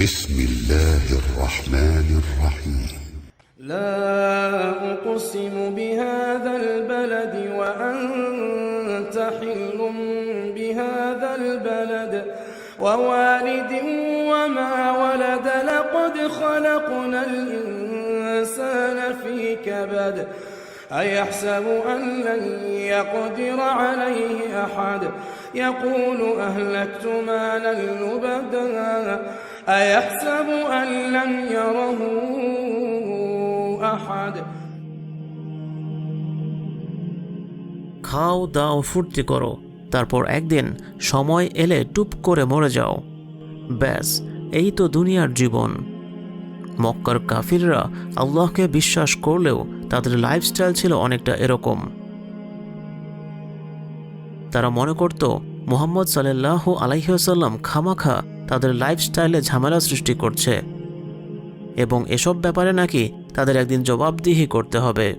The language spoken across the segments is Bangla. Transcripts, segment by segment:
بسم الله الرحمن الرحيم. لا أقسم بهذا البلد وأنت حل بهذا البلد. ووالد وما ولد لقد خلقنا الإنسان في كبد. أيحسب أن لن يقدر عليه أحد. يقول أهلكت مالا لبدا. أيحسب أن لم يره أحد খাও দাও ফুর্তি করো তারপর একদিন সময় এলে টুপ করে মরে যাও ব্যাস এই তো দুনিয়ার জীবন মক্কার কাফিররা আল্লাহকে বিশ্বাস করলেও তাদের লাইফস্টাইল ছিল অনেকটা এরকম তারা মনে করত মুহাম্মদ সাল্লাহ আলাইসাল্লাম খামাখা তাদের লাইফস্টাইলে ঝামেলা সৃষ্টি করছে। এবং এসব ব্যাপারে নাকি তাদের একদিন জবাবদিহি করতে হবে।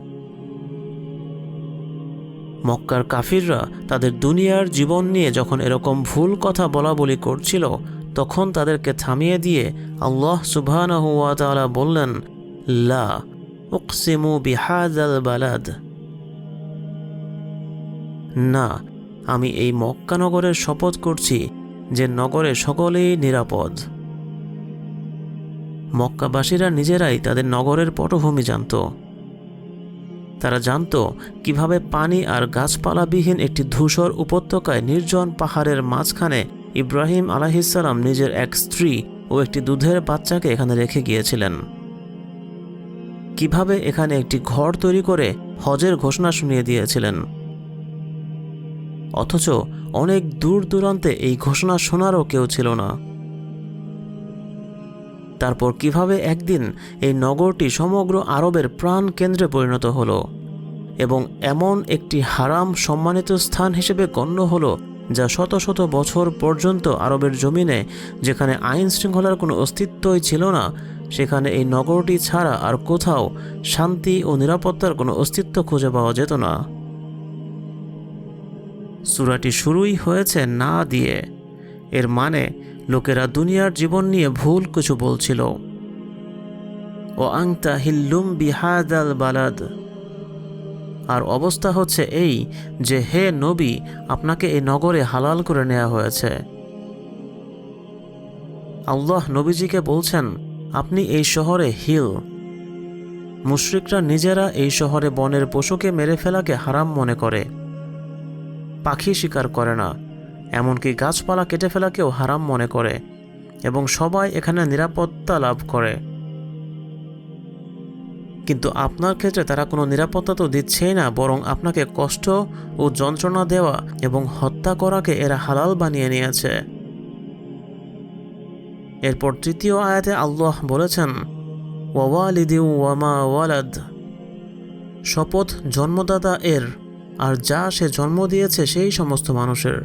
মক্কার কাফিররা তাদের দুনিয়ার জীবন নিয়ে যখন এরকম ভুল কথা বলা বলি করছিল, তখন তাদেরকে থামিয়ে দিয়ে আল্লাহ সুবহানাহু বললেন, লা উকসিমু বালাদ। না, আমি এই মক্কানগরের শপথ করছি যে নগরে সকলেই নিরাপদ। মক্কাবাসীরা নিজেরাই তাদের নগরের পটভূমি জানত। তারা জানত কীভাবে পানি আর গাছপালাবিহীন একটি ধূসর উপত্যকায় নির্জন পাহাড়ের মাঝখানে ইব্রাহিম আলাহিসাল্লাম নিজের এক স্ত্রী ও একটি দুধের বাচ্চাকে এখানে রেখে গিয়েছিলেন। কীভাবে এখানে একটি ঘর তৈরি করে হজের ঘোষণা শুনিয়ে দিয়েছিলেন। অথচ অনেক দূর দূরান্তে এই ঘোষণা শোনারও কেউ ছিল না। তারপর কীভাবে একদিন এই নগরটি সমগ্র আরবের প্রাণ কেন্দ্রে পরিণত হলো এবং এমন একটি হারাম সম্মানিত স্থান হিসেবে গণ্য হলো যা শত শত বছর পর্যন্ত আরবের জমিনে, যেখানে আইন শৃঙ্খলার কোনো অস্তিত্বই ছিল না, সেখানে এই নগরটি ছাড়া আর কোথাও শান্তি ও নিরাপত্তার কোনো অস্তিত্ব খুঁজে পাওয়া যেত না। সুরাটি শুরুই হয়েছে না দিয়ে। এর মানে লোকেরা দুনিয়ার জীবন নিয়ে ভুল কিছু বলছিল। ও আংতা হিল্লুম বিহাদাল বালাদ। আর অবস্থা হচ্ছে এই যে হে নবী, আপনাকে এই নগরে হালাল করে নেওয়া হয়েছে। আল্লাহ নবীজিকে বলছেন, আপনি এই শহরে হিল। মুশরিকরা নিজেরা এই শহরে বনের পশুকে মেরে ফেলাকে হারাম মনে করে। পাখি শিকার করে না, এমনকি গাছপালা কেটে ফেলাকেও হারাম মনে করে এবং সবাই এখানে নিরাপত্তা লাভ করে। কিন্তু আপনার ক্ষেত্রে তারা কোনো নিরাপত্তা তো দিচ্ছেই না, বরং আপনাকে কষ্ট ও যন্ত্রণা দেওয়া এবং হত্যা করাকে এরা হালাল বানিয়ে নিয়েছে। এরপর তৃতীয় আয়াতে আল্লাহ বলেছেন ওয়ালিদি ওয়ামা ওয়ালাদ শপথ জন্মদাতা এর আর যা সে জন্ম দিয়েছে সেই সমস্ত মানুষের।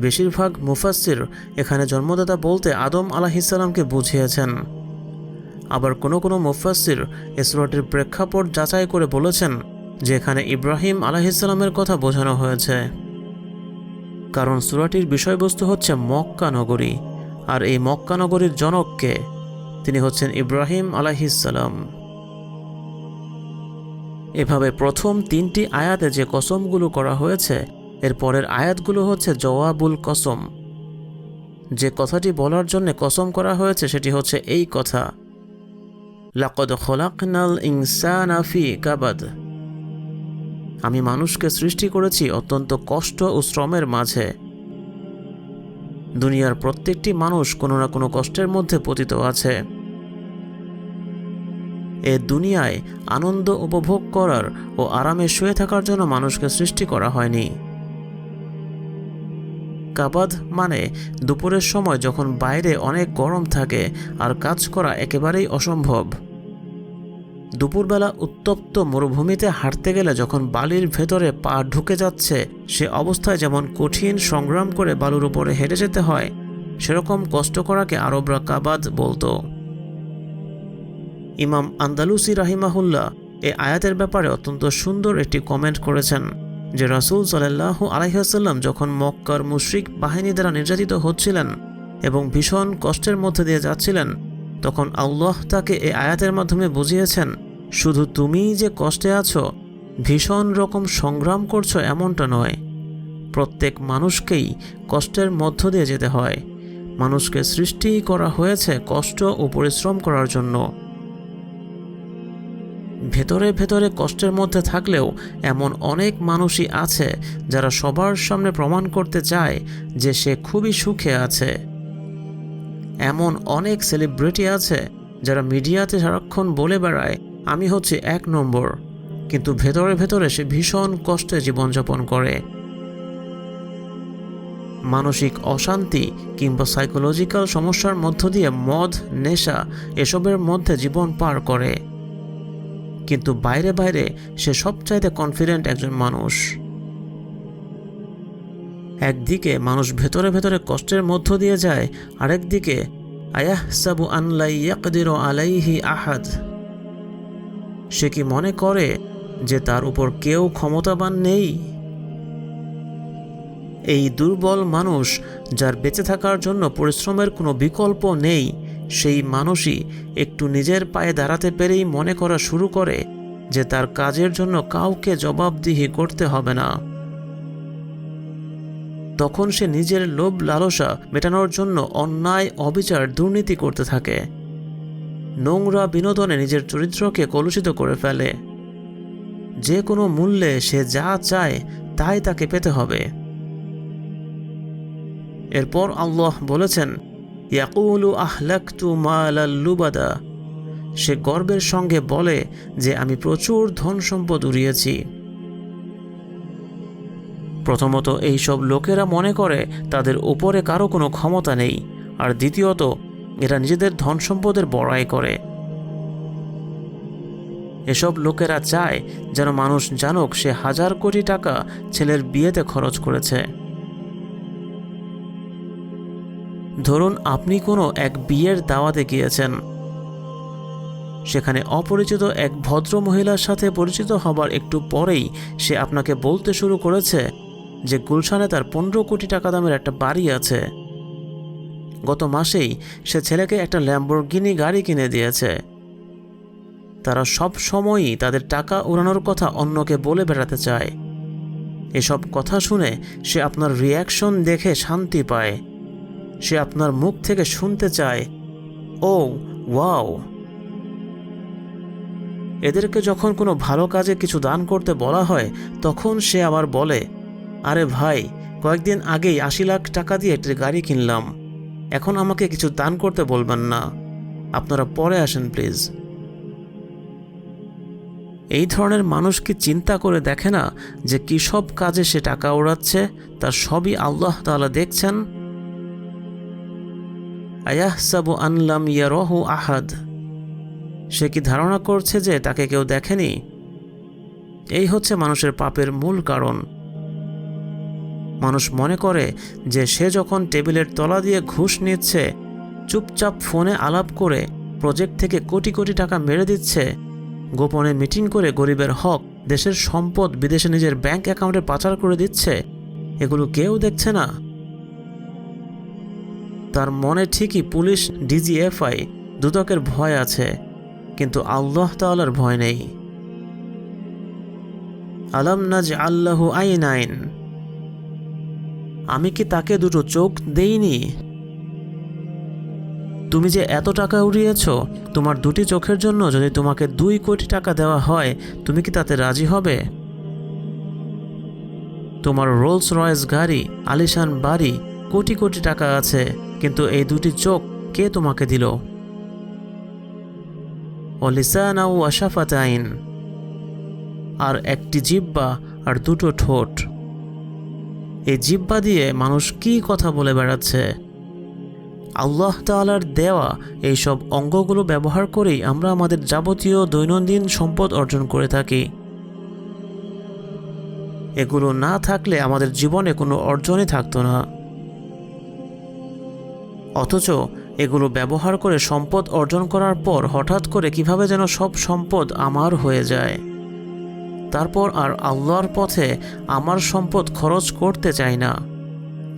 বেশিরভাগ মুফাসির এখানে জন্মদাতা বলতে আদম আলাহিসাল্লামকে বুঝিয়েছেন। আবার কোনো কোনো মুফাসির ইসরোটির প্রেক্ষাপট যাচাই করে বলেছেন যে এখানে ইব্রাহিম আলাহিসাল্লামের কথা বোঝানো হয়েছে। কারণ সুরাটির বিষয়বস্তু হচ্ছে মক্কা নগরী, আর এই মক্কা নগরীর জনককে তিনি হচ্ছেন ইব্রাহিম আলাহিসাল্লাম এভাবে প্রথম তিনটি আয়াতে যে কসমগুলো করা হয়েছে, এর পরের আয়াতগুলো হচ্ছে জওয়াবুল কসম। যে কথাটি বলার জন্য কসম করা হয়েছে, সেটি হচ্ছে এই কথা। লাকদ খোলাকনাল ইনসান আফি কাবাদ। আমি মানুষকে সৃষ্টি করেছি অত্যন্ত কষ্ট ও শ্রমের মাঝে। দুনিয়ার প্রত্যেকটি মানুষ কোনো না কোনো কষ্টের মধ্যে পতিত আছে। এ দুনিয়ায় আনন্দ উপভোগ করার ও আরামে শুয়ে থাকার জন্য মানুষকে সৃষ্টি করা হয়নি। কাবাদ মানে দুপুরের সময় যখন বাইরে অনেক গরম থাকে আর কাজ করা একেবারেই অসম্ভব। দুপুরবেলা উত্তপ্ত মরুভূমিতে হাঁটতে গেলে যখন বালির ভেতরে পা ঢুকে যাচ্ছে, সে অবস্থায় যেমন কঠিন সংগ্রাম করে বালুর উপরে হেঁটে যেতে হয়, সেরকম কষ্ট করাকে আরবরা কাবাদ বলতো। ইমাম আন্দালুসি রাহিমাহুল্লাহ এ আয়াতের ব্যাপারে অত্যন্ত সুন্দর একটি কমেন্ট করেছেন যে রাসুল সাল্লাহ আলাইসাল্লাম যখন মক্কার মুশরিক বাহিনী দ্বারা নির্যাতিত হচ্ছিলেন এবং ভীষণ কষ্টের মধ্যে দিয়ে যাচ্ছিলেন, তখন আল্লাহ তাকে এই আয়াতের মাধ্যমে বুঝিয়েছেন, শুধু তুমিই যে কষ্টে আছো, ভীষণ রকম সংগ্রাম করছ এমনটা নয়। প্রত্যেক মানুষকেই কষ্টের মধ্য দিয়ে যেতে হয়। মানুষকে সৃষ্টিই করা হয়েছে কষ্ট ও পরিশ্রম করার জন্য। ভেতরে ভেতরে কষ্টের মধ্যে থাকলেও এমন অনেক মানুষই আছে যারা সবার সামনে প্রমাণ করতে চায় যে সে খুবই সুখে আছে। এমন অনেক সেলিব্রিটি আছে যারা মিডিয়াতে সারাক্ষণ বলে বেড়ায়, আমি হচ্ছে এক নম্বর। কিন্তু ভেতরে ভেতরে সে ভীষণ কষ্টে জীবনযাপন করে। মানসিক অশান্তি কিংবা সাইকোলজিক্যাল সমস্যার মধ্য দিয়ে মদ, নেশা এসবের মধ্যে জীবন পার করে। কিন্তু বাইরে বাইরে সে সবচাইতে কনফিডেন্ট একজন মানুষ। একদিকে মানুষ ভেতরে ভেতরে কষ্টের মধ্য দিয়ে যায়, আরেকদিকে আয়াহ সাবু আনলাই ইয়াকদির আলাইহি আহাদ? সে কি মনে করে যে তার উপর কেউ ক্ষমতাবান নেই? এই দুর্বল মানুষ যার বেঁচে থাকার জন্য পরিশ্রমের কোনো বিকল্প নেই সেই মানুষই একটু নিজের পায়ে দাঁড়াতে পেরেই মনে করা শুরু করে যে তার কাজের জন্য কাউকে জবাবদিহি করতে হবে না। তখন সে নিজের লোভ লালসা মেটানোর জন্য অন্যায়, অবিচার, দুর্নীতি করতে থাকে। নোংরা বিনোদনে নিজের চরিত্রকে কলুষিত করে ফেলে। যে কোনো মূল্যে সে যা চায় তাই তাকে পেতে হবে। এরপর আল্লাহ বলেছেন ইয়াকুলু আহলাকতু মালাল্লুবাদা সে গর্বের সঙ্গে বলে যে আমি প্রচুর ধন সম্পদ উড়িয়েছি। প্রথমত এইসব লোকেরা মনে করে তাদের উপরে কারও কোনো ক্ষমতা নেই, আর দ্বিতীয়ত এরা নিজেদের ধন সম্পদের বড়াই করে। এসব লোকেরা চায় যেন মানুষ জানুক সে হাজার কোটি টাকা ছেলের বিয়েতে খরচ করেছে। ধরুন আপনি কোনো এক বিয়ের দাওয়াতে গিয়েছেন। সেখানে অপরিচিত এক ভদ্র মহিলার সাথে পরিচিত হবার একটু পরেই সে আপনাকে বলতে শুরু করেছে যে গুলশানে তার পনেরো কোটি টাকা দামের একটা বাড়ি আছে। গত মাসেই সে ছেলেকে একটা ল্যাম্বরগিনি গাড়ি কিনে দিয়েছে। তারা সব সময়ই তাদের টাকা উড়ানোর কথা অন্যকে বলে বেড়াতে চায়। এসব কথা শুনে সে আপনার রিয়াকশন দেখে শান্তি পায়। সে আপনার মুখ থেকে শুনতে চায়। ও ওয়াও। এদেরকে যখন কোনো ভালো কাজে কিছু দান করতে বলা হয়, তখন সে আবার বলে, আরে ভাই, কয়েকদিন আগেই আশি লাখ টাকা দিয়ে একটি গাড়ি কিনলাম। এখন আমাকে কিছু দান করতে বলবেন না। আপনারা পরে আসেন, প্লিজ। এই ধরনের মানুষ কি চিন্তা করে দেখে না যে কী সব কাজে সে টাকা ওড়াচ্ছে তার সবই আল্লাহ তাআলা দেখছেন। আয়াহসাবু আনলাম ইয়ারহু আহাদ? সে কি ধারণা করছে যে তাকে কেউ দেখেনি? এই হচ্ছে মানুষের পাপের মূল কারণ। মানুষ মনে করে যে সে যখন টেবিলের তলা দিয়ে ঘুষ নিচ্ছে, চুপচাপ ফোনে আলাপ করে প্রজেক্ট থেকে কোটি কোটি টাকা মেরে দিচ্ছে, গোপনে মিটিং করে গরিবের হক, দেশের সম্পদ, বিদেশে নিজের ব্যাংক অ্যাকাউন্টে পাচার করে দিচ্ছে, এগুলো কেউ দেখছে না। তার মনে ঠিকই পুলিশ ডিজিএফআই দুদকের ভয় আছে, কিন্তু আল্লাহ তাআলার ভয় নেই। আলাম নাজ আল্লাহু আইন আইন আমি কি তাকে দুটো চোখ দেইনি? তুমি যে এত টাকা উড়িয়েছ, তোমার দুটি চোখের জন্য যদি তোমাকে দুই কোটি টাকা দেওয়া হয়, তুমি কি তাতে রাজি হবে? তোমার রোলস রয়েস গাড়ি, আলিশান বাড়ি, কোটি কোটি টাকা আছে। কিন্তু এই দুটি চোখ কে তোমাকে দিল? অলিসানা আর একটি জিব্বা আর দুটো ঠোঁট। এই জিব্বা দিয়ে মানুষ কি কথা বলে বেড়াচ্ছে? আল্লাহ তাআলার দেওয়া এই সব অঙ্গগুলো ব্যবহার করেই আমরা আমাদের যাবতীয় দৈনন্দিন সম্পদ অর্জন করে থাকি। এগুলো না থাকলে আমাদের জীবনে কোনো অর্জনই থাকতো না। অথচ এগুলো ব্যবহার করে সম্পদ অর্জন করার পর হঠাৎ করে কীভাবে যেন সব সম্পদ আমার হয়ে যায়। তারপর আর আল্লাহর পথে আমার সম্পদ খরচ করতে চাই না।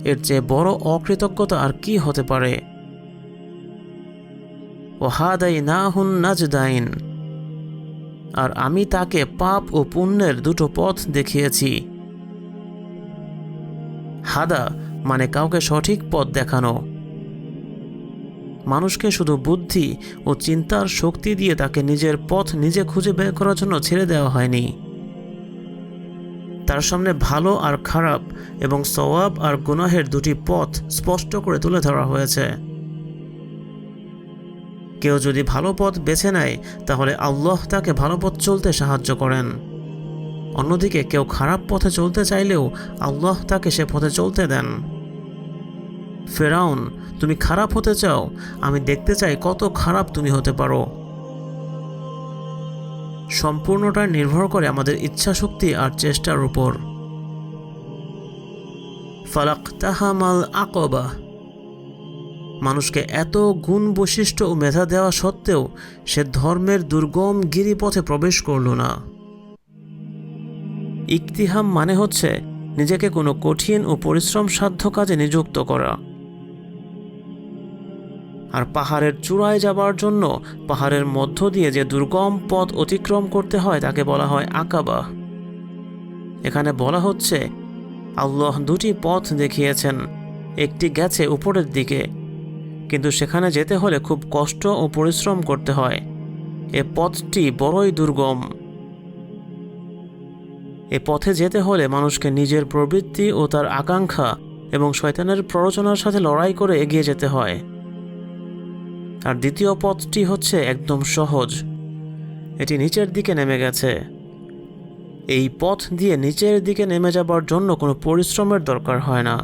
এর চেয়ে বড় অকৃতজ্ঞতা আর কি হতে পারে? ও হাদাই না হুন নাজদাইন। আর আমি তাকে পাপ ও পুণ্যের দুটো পথ দেখিয়েছি। হাদা মানে কাউকে সঠিক পথ দেখানো। মানুষকে শুধু বুদ্ধি ও চিন্তার শক্তি দিয়ে তাকে নিজের পথ নিজে খুঁজে বের করার জন্য ছেড়ে দেওয়া হয়নি। তার সামনে ভালো আর খারাপ এবং সওয়াব আর গুনাহের দুটি পথ স্পষ্ট করে তুলে ধরা হয়েছে। কেউ যদি ভালো পথ বেছে নেয়, তাহলে আল্লাহ তাকে ভালো পথ চলতে সাহায্য করেন। অন্যদিকে কেউ খারাপ পথে চলতে চাইলেও আল্লাহ তাকে সে পথে চলতে দেন। ফেরাউন, তুমি খারাপ হতে চাও। আমি দেখতে চাই কত খারাপ তুমি হতে পারো। সম্পূর্ণটা নির্ভর করে আমাদের ইচ্ছাশক্তি আর চেষ্টার উপর। ফালাক তাহামাল আকবা। মানুষকে এত গুণ বৈশিষ্ট্য ও মেধা দেওয়া সত্ত্বেও সে ধর্মের দুর্গম গিরিপথে প্রবেশ করল না। ইকতিহাম মানে হচ্ছে নিজেকে কোনো কঠিন ও পরিশ্রম সাধ্য কাজে নিযুক্ত করা। আর পাহাড়ের চূড়ায় যাবার জন্য পাহাড়ের মধ্য দিয়ে যে দুর্গম পথ অতিক্রম করতে হয় তাকে বলা হয় আকাবা। এখানে বলা হচ্ছে, আল্লাহ দুটি পথ দেখিয়েছেন, একটি গেছে উপরের দিকে, কিন্তু সেখানে যেতে হলে খুব কষ্ট ও পরিশ্রম করতে হয়। এ পথটি বড়ই দুর্গম। এ পথে যেতে হলে মানুষকে নিজের প্রবৃত্তি ও তার আকাঙ্ক্ষা এবং শয়তানের প্ররোচনার সাথে লড়াই করে এগিয়ে যেতে হয়। আর দ্বিতীয় পথটি হচ্ছে একদম সহজ। এটি নিচের দিকে নেমে গেছে। এই পথ দিয়ে নিচের দিকে নেমে যাবার জন্য কোনো পরিশ্রমের দরকার হয় না।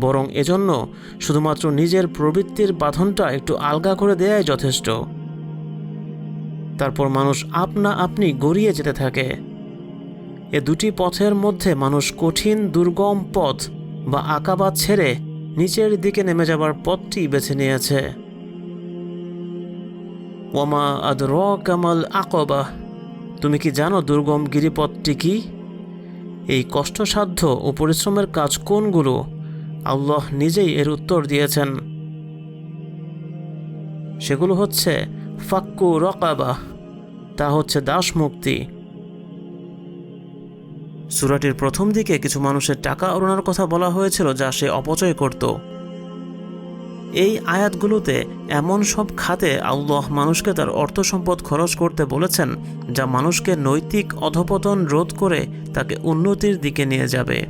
বরং এজন্য শুধুমাত্র নিজের প্রবৃত্তির বাঁধনটা একটু আলগা করে দেয়াই যথেষ্ট। তারপর মানুষ আপনা আপনি গড়িয়ে যেতে থাকে। এ দুটি পথের মধ্যে মানুষ কঠিন, দুর্গম পথ বা আঁকাবাদ ছেড়ে নিচের দিকে নেমে যাবার পথটি বেছে নিয়েছে। ওমা আদর কামাল আকবাহ তুমি কি জানো দুর্গম গিরিপথটি কি? এই কষ্টসাধ্য ও পরিশ্রমের কাজ কোনগুলো? আল্লাহ নিজেই এর উত্তর দিয়েছেন। সেগুলো হচ্ছে ফাক্কু রকাবাহ তা হচ্ছে দাস মুক্তি সুরাটির প্রথম দিকে কিছু মানুষের টাকা ওড়ানোর কথা বলা হয়েছিল যা সে অপচয় করত। এই আয়াতগুলোতে এমন সব খাতে আল্লাহ মানুষকে তার অর্থ সম্পদ খরচ করতে বলেছেন, যা মানুষকে নৈতিক অধপতন রোধ করে তাকে উন্নতির দিকে নিয়ে যাবে।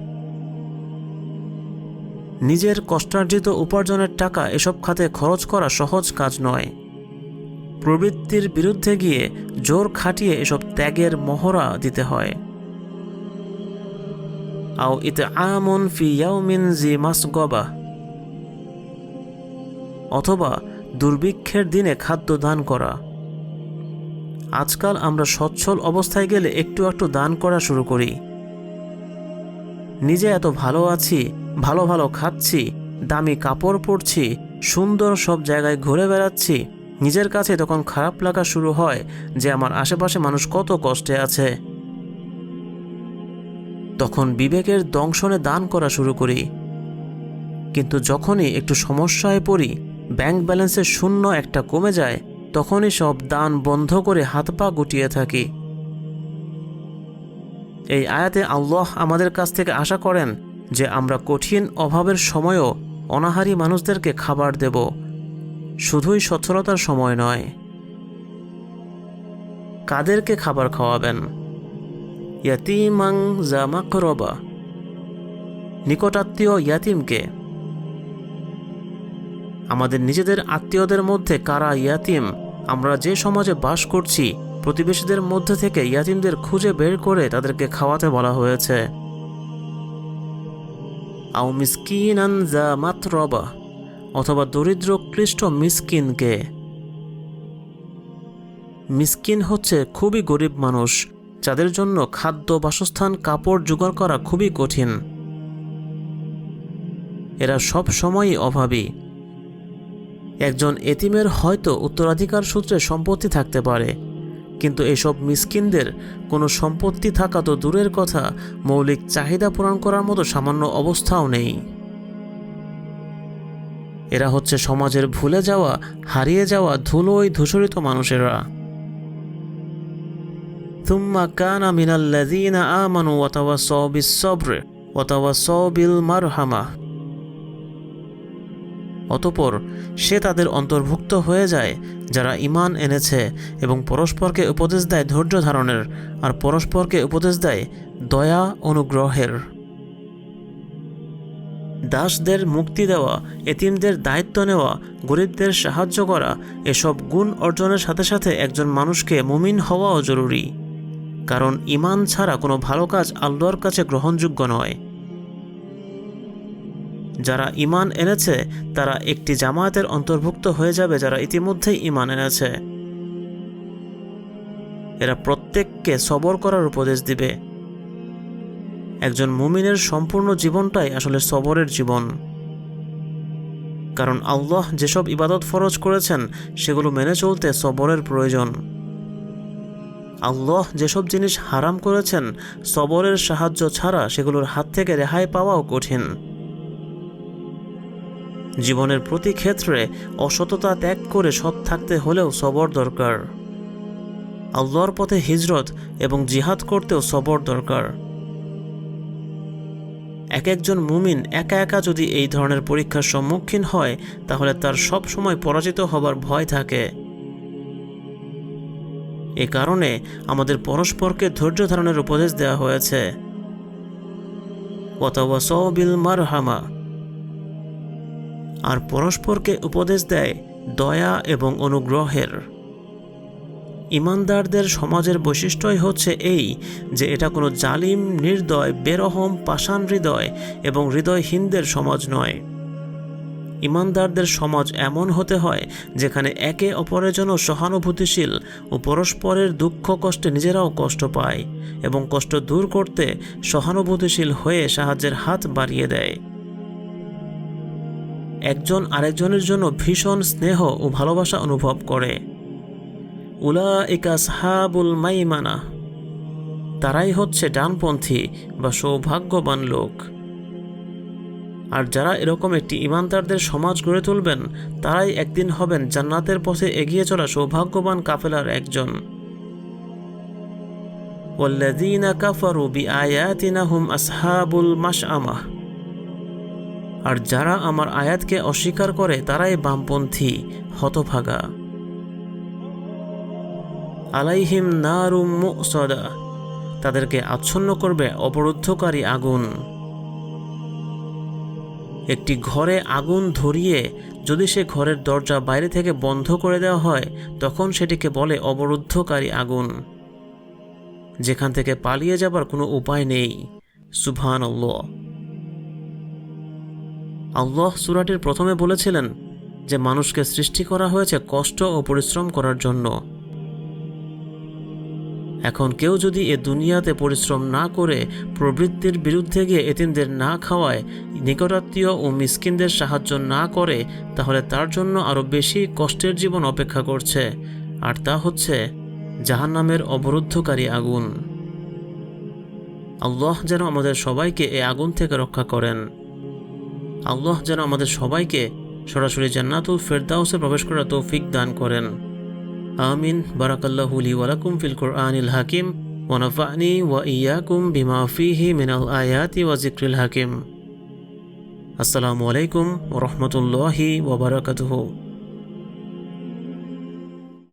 নিজের কষ্টার্জিত উপার্জনের টাকা এসব খাতে খরচ করা সহজ কাজ নয়। প্রবৃত্তির বিরুদ্ধে গিয়ে জোর খাটিয়ে এসব ত্যাগের মহড়া দিতে হয়। আও ইতে আমন ফি ইয়াউমিন জি মাসগবা অথবা দুর্ভিক্ষের দিনে খাদ্য দান করা। আজকাল আমরা সচ্ছল অবস্থায় গেলে একটু একটু দান করা শুরু করি। নিজে এত ভালো আছি, ভালো ভালো খাচ্ছি, দামি কাপড় পরছি, সুন্দর সব জায়গায় ঘুরে বেড়াচ্ছি, নিজের কাছে তখন খারাপ লাগা শুরু হয় যে আমার আশেপাশে মানুষ কত কষ্টে আছে। তখন বিবেকের দংশনে দান করা শুরু করি। কিন্তু যখনই একটু সমস্যায় পড়ি ব্যাংক ব্যালেন্সের শূন্য একটা কমে যায়, তখনই সব দান বন্ধ করে হাত পা গুটিয়ে থাকি। এই আয়াতে আল্লাহ আমাদের কাছ থেকে আশা করেন যে আমরা কঠিন অভাবের সময়ও অনাহারী মানুষদেরকে খাবার দেব। শুধুই সচ্ছলতার সময় নয়, কাদেরকে খাবার খাওয়াবেন। ইয়াতিমাং জামাকরবা নিকটাত্মীয় ইয়াতিমকে আমাদের নিজেদের আত্মীয়দের মধ্যে কারা ইয়াতিম? আমরা যে সমাজে বাস করছি, প্রতিবেশীদের মধ্যে থেকে ইয়াতিমদের খুঁজে বের করে তাদেরকে খাওয়াতে বলা হয়েছে। আও অথবা দরিদ্র ক্লিষ্ট মিসকিনকে। মিসকিন হচ্ছে খুবই গরিব মানুষ, যাদের জন্য খাদ্য, বাসস্থান, কাপড় জোগাড় করা খুবই কঠিন। এরা সব সময়ই অভাবী। একজন এতিমের হয়তো উত্তরাধিকার সূত্রে সম্পত্তি থাকতে পারে। কিন্তু এসব মিসকিনদের কোনো সম্পত্তি থাকা তো দূরের কথা, মৌলিক চাহিদা পূরণ করার মতো সামান্য অবস্থাও নেই। এরা হচ্ছে সমাজের ভুলে যাওয়া, হারিয়ে যাওয়া ধুলোই ধূসরিত মানুষেরা। থুম্মা কানা মিনাল্লাযীনা আমানু ওয়া তাওয়াসাউ বিস-সাবর ওয়া অতপর সে তাদের অন্তর্ভুক্ত হয়ে যায়, যারা ঈমান এনেছে এবং পরস্পরকে উপদেশ দেয় ধৈর্য ধারণের, আর পরস্পরকে উপদেশ দেয় দয়া অনুগ্রহের। দাসদের মুক্তি দেওয়া, এতিমদের দায়িত্ব নেওয়া, গরিবদের সাহায্য করা, এসব গুণ অর্জনের সাথে সাথে একজন মানুষকে মুমিন হওয়াও জরুরি। কারণ ইমান ছাড়া কোনো ভালো কাজ আল্লাহর কাছে গ্রহণযোগ্য নয়। যারা ইমান এনেছে, তারা একটি জামায়াতের অন্তর্ভুক্ত হয়ে যাবে যারা ইতিমধ্যেই ইমান এনেছে। এরা প্রত্যেককে সবর করার উপদেশ দিবে। একজন মুমিনের সম্পূর্ণ জীবনটাই আসলে সবরের জীবন। কারণ আল্লাহ যেসব ইবাদত ফরজ করেছেন, সেগুলো মেনে চলতে সবরের প্রয়োজন। আল্লাহ যেসব জিনিস হারাম করেছেন, সবরের সাহায্য ছাড়া সেগুলোর হাত থেকে রেহাই পাওয়াও কঠিন। জীবনের প্রতি ক্ষেত্রে অসততা ত্যাগ করে সৎ থাকতে হলেও সবর দরকার। আল্লাহর পথে হিজরত এবং জিহাদ করতেও সবর দরকার। এক একজন মুমিন একা একা যদি এই ধরনের পরীক্ষার সম্মুখীন হয়, তাহলে তার সব সময় পরাজিত হবার ভয় থাকে। এ কারণে আমাদের পরস্পরকে ধৈর্য ধারণের উপদেশ দেওয়া হয়েছে। অথবা বিল মারহামা। আর পরস্পরকে উপদেশ দেয় দয়া এবং অনুগ্রহের। ইমানদারদের সমাজের বৈশিষ্ট্যই হচ্ছে এই যে এটা কোনো জালিম, নির্দয়, বেরহম, পাষাণ হৃদয় এবং হৃদয়হীনদের সমাজ নয়। ইমানদারদের সমাজ এমন হতে হয় যেখানে একে অপরের জন্য সহানুভূতিশীল ও পরস্পরের দুঃখ কষ্টে নিজেরাও কষ্ট পায় এবং কষ্ট দূর করতে সহানুভূতিশীল হয়ে সাহায্যের হাত বাড়িয়ে দেয়। একজন আরেকজনের জন্য ভীষণ স্নেহ ও ভালোবাসা অনুভব করে উলা ইকা সাহাবুল মাইমানা তারাই হচ্ছে ডানপন্থী বা সৌভাগ্যবান লোক আর যারা এরকম একটি ইমানদারদের সমাজ গড়ে তুলবেন তারাই একদিন হবেন জান্নাতের পথে এগিয়ে চলা সৌভাগ্যবান কাফেলার একজন والذين كفروا بآياتنا هم أصحاب المشأمة আর যারা আমার আয়াতকে অস্বীকার করে, তারাই বামপন্থী, হতভাগা। আলাইহিম নারুম মুসদা, তাদেরকে আচ্ছন্ন করবে অবরুদ্ধকারী আগুন। একটি ঘরে আগুন ধরিয়ে, যদি সে ঘরের দরজা বাইরে থেকে বন্ধ করে দেওয়া হয়, তখন সেটিকে বলে অবরুদ্ধকারী আগুন। যেখান থেকে পালিয়ে যাবার কোনো উপায় নেই। সুভান আল্লাহ সুরাটির প্রথমে বলেছিলেন যে মানুষকে সৃষ্টি করা হয়েছে কষ্ট ও পরিশ্রম করার জন্য। এখন কেউ যদি এ দুনিয়াতে পরিশ্রম না করে প্রবৃত্তির বিরুদ্ধে গিয়ে এতিমদের না খাওয়ায়, নিকটাত্মীয় ও মিসকিনদের সাহায্য না করে, তাহলে তার জন্য আরও বেশি কষ্টের জীবন অপেক্ষা করছে। আর তা হচ্ছে জাহান্নামের অবরুদ্ধকারী আগুন। আল্লাহ যেন আমাদের সবাইকে এ আগুন থেকে রক্ষা করেন। আল্লাহ যেন আমাদের সবাইকে সরাসরি জান্নাতুল ফেরদাউসে প্রবেশ করার তৌফিক দান করেন। আমিন। বারাকাল্লাহু লি ওয়ালাকুম ফিল কোরআনিল হাকিম ওয়ানাফানি ওয়া ইয়াকুম বিমা ফিহি মিনাল আয়াতি ওয়া জিক্রিল হাকিম। আসসালামু আলাইকুম ওয়া রাহমাতুল্লাহি ওয়া বারাকাতুহু।